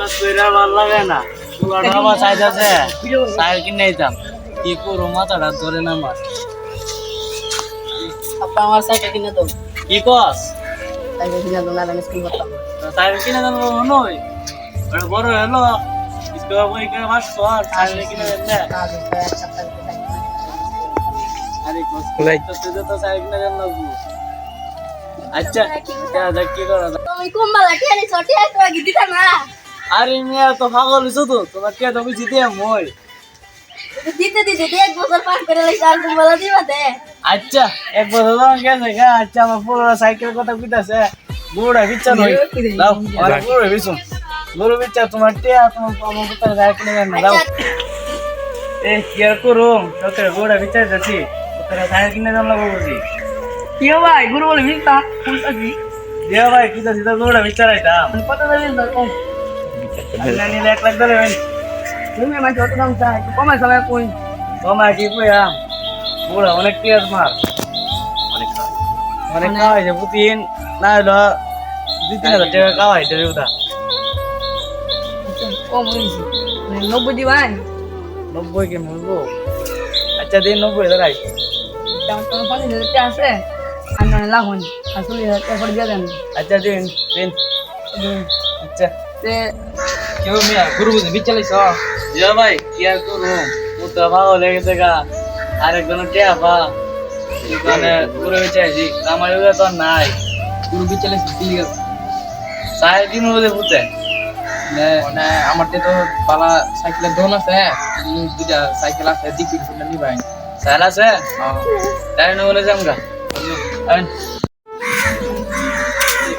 কাজ করে ভালো লাগে না। সাইকেল কিনে কি করো মাথাটা ধরে না আমার। আপা আমার সাইকেল কিনে দাও। কি কস? সাইকেল কিনে দাও না আমি স্কুল করতাম। সাইকেল কিনে দেন নই। ওটা বড় হলো। স্কুল বই করে মাস পর সাইকেল কিনে দেন না। আরে কস তো তুই তো সাইকেল কিনে দেন আচ্ছা কি করো তুমি কুম্বালা টেনে ছটে তো আগে না? আরে মিয়া তো পাগল হইছো তো তোমার কে তুমি জিতে মই। দিতে দিতে এক বছর পার করে লাইছ আর কুম্বালা দিবা দে। আচ্ছা এক বছর ধরে গেছে গা আচ্ছা আমার পুরো সাইকেল কথা কইতাছে। বুড়া বিচ্ছা নই দাও আমার বুড়ো বিছুম বুড়ো বিচ্ছা তোমার টিয়া তোমার আমার পুত্র সাইকেল নেন না দাও এ কি আর করো তোকে বুড়া বিচ্ছা যাচ্ছি তোরা সাইকেল দাম লাগবো বুঝি কি ভাই গুরু বলে মিলতা কোনটা কি দিয়া ভাই কি তো সিধা বুড়া বিচ্ছা রাইতাম। কত দেবে না নিলে এক লাখ ধরে তুমি আমার কত দাম চাই একটু কমাই সবাই কই? তোমার কি কইয়া বুড়া অনেক মার। অনেক অনেক খাওয়াই যে প্রতিদিন না হলো দুই তিন হাজার টাকা খাওয়াই দেবে ওটা। কম হয়েছে নব্বই দিবান নব্বই কে বলব আচ্ছা দিন নব্বই দাঁড়াই হাজার টাকা আছে? আর নয় লাগুন আর চল্লিশ হাজার টাকা করে দিয়ে দেন। আচ্ছা দিন। দিন। আচ্ছা। তে কেউ মিয়া গুরু বুঝে বিচালিস জিয়া ভাই কি আর করব? ও তো ভালো লেগেছে গা আরেকজন টিয়া পা দোকানে ঘুরে বেচাইছি আমার তো আর নাই। গুরু বিচালিস দিলি সাড়ে তিন বজে ফুটে মানে আমার তো পালা সাইকেলের দোন আছে দুটা সাইকেল আছে দিকি ফুটলে নিবাই স্যার আছে তাই না যাম গা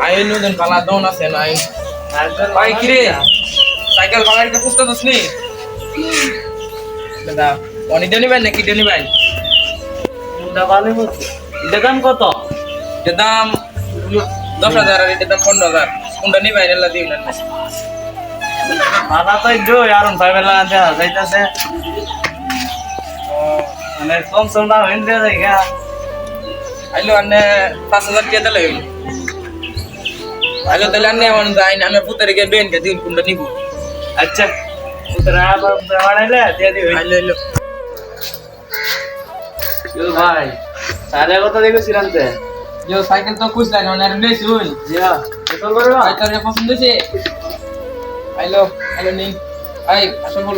আইন। নতুন পালা দোন আছে নাই ভাই কি রে সাইকেল বাঙালিতে খুঁজতে দোস নি? দাদা অনিটা নিবেন নাকি এটা নিবেন? কোনটা ভালো বলছে। এটা দাম কত? এটার দাম দশ হাজার আর এটার দাম পনেরো হাজার। কোনটা নিবেন এলা দিন মাথা তো একটু আর ফাইভের লাগাতে যাইতেছে। মানে কম সম দাম হইন দিয়ে গা আইলো আনে পাঁচ হাজার টাকা দিলে আইলো তাহলে আনে আমার যাই না আমি পুতারে গিয়ে বেন কে দিন কোনটা নিব। আচ্ছা বাড়াইলে দিয়ে দিবে। আইলো আইলো ইউ ভাই যে সাইকেল তো না আর জিয়া সাইকেল পছন্দ হয়েছে? আইলো আইলো নেই আই আসল বল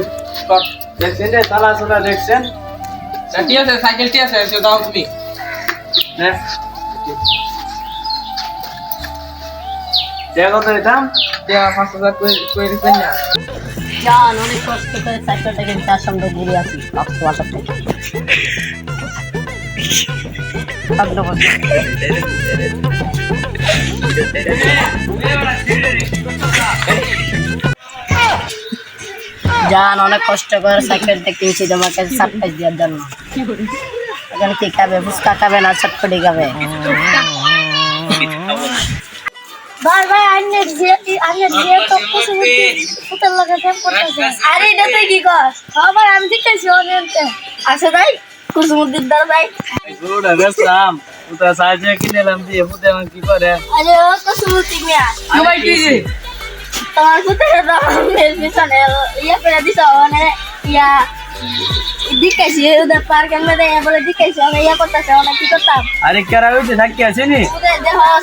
দেখছেন রে তালা সোলা দেখছেন? ঠিক আছে সাইকেলটি আছে দাও তুমি। হ্যাঁ দেয়া কত দিতাম দেওয়া পাঁচ হাজার করে দিতেন না। জান অনেক কষ্ট করে সাইকেলটা কিনতে আসলাম তো ঘুরে আসি পাঁচশো বাসার থেকে। জান অনেক কষ্ট করে সাইকেলটা কিনছি তোমার কাছে সারপ্রাইজ দেওয়ার জন্য। এখানে কি খাবে? ফুচকা খাবে না চটপটি খাবে? ভাই ভাই আন্নে যে আন্নে যে তো কিছু ফুটার লাগা ফেম করতেছে। আরে এটা তুই কি কর হ্যাঁ ভাই আমি দেখতেছি অনেক আচ্ছা ভাই কুসুমুদ্দিন দার ভাই। গরুটা বেচলাম উতরা সাহায্য কিনে এলাম দিয়ে পুতে আমার কি করে? আরে ও কুসুমুদ্দিন মিয়া। ভাই কি তোমার ফুটার দাম পিছনে ইয়া করে দিছ মানে ইয়া দিকাইছি ওদের পার্কের মধ্যে বলে দিকাইছি আমি ইয়া করতেছে অনেক কি করতাম আরে কেরা হইছে থাকি আছে নি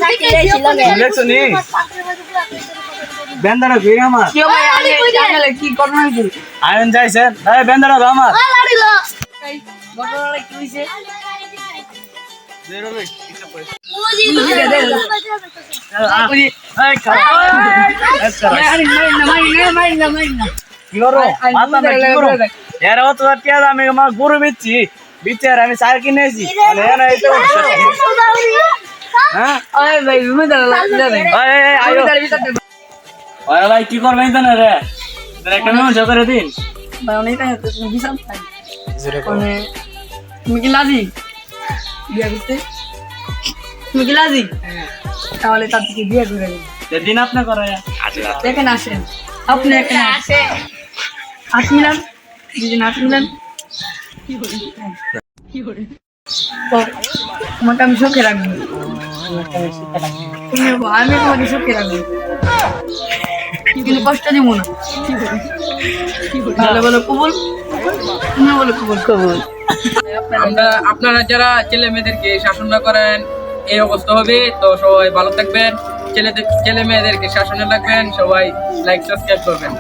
সাইকেল যাইছি লগে দেখছ নি বেন্দারা ঘুরে আমার কেউ ভাই আগে জানালে কি করবেন কি আয়ন যাইছে এই বেন্দারা গো আমার লাড়িল ঘটনাটা কি। এই, খারাপ। কি করো মাথা না কি করো এর অত টিয়া আমি আমার গরু বিচ্ছি। বিচার আমি সার কিনেছি মানে হ্যাঁ? ভাই ওরে ভাই কি করবেন তো না রে? একটা মেমো করে দিন। ভাই অনেক টাকা তো তুমি বিশাল ভাই মানে তুমি কি লাজি? বিয়ে করতে? তুমি কি লাজি? তাহলে তার থেকে বিয়ে করে দিন দিন আপনি করে এখানে আসেন। আপনি এখানে আসেন। আট আট তোমাকে আমি সুখে রাখব। তুমি আমি তোমাকে সুখে রাখব। কিন্তু কষ্ট দিব না। ভালো বলো কবুল? তুমি বলো কবুল। কবুল। আমরা আপনারা যারা ছেলে মেয়েদেরকে শাসন না করেন এই অবস্থা হবে তো সবাই ভালো থাকবেন। ছেলেদের ছেলে মেয়েদেরকে শাসনে রাখবেন সবাই লাইক সাবস্ক্রাইব করবেন।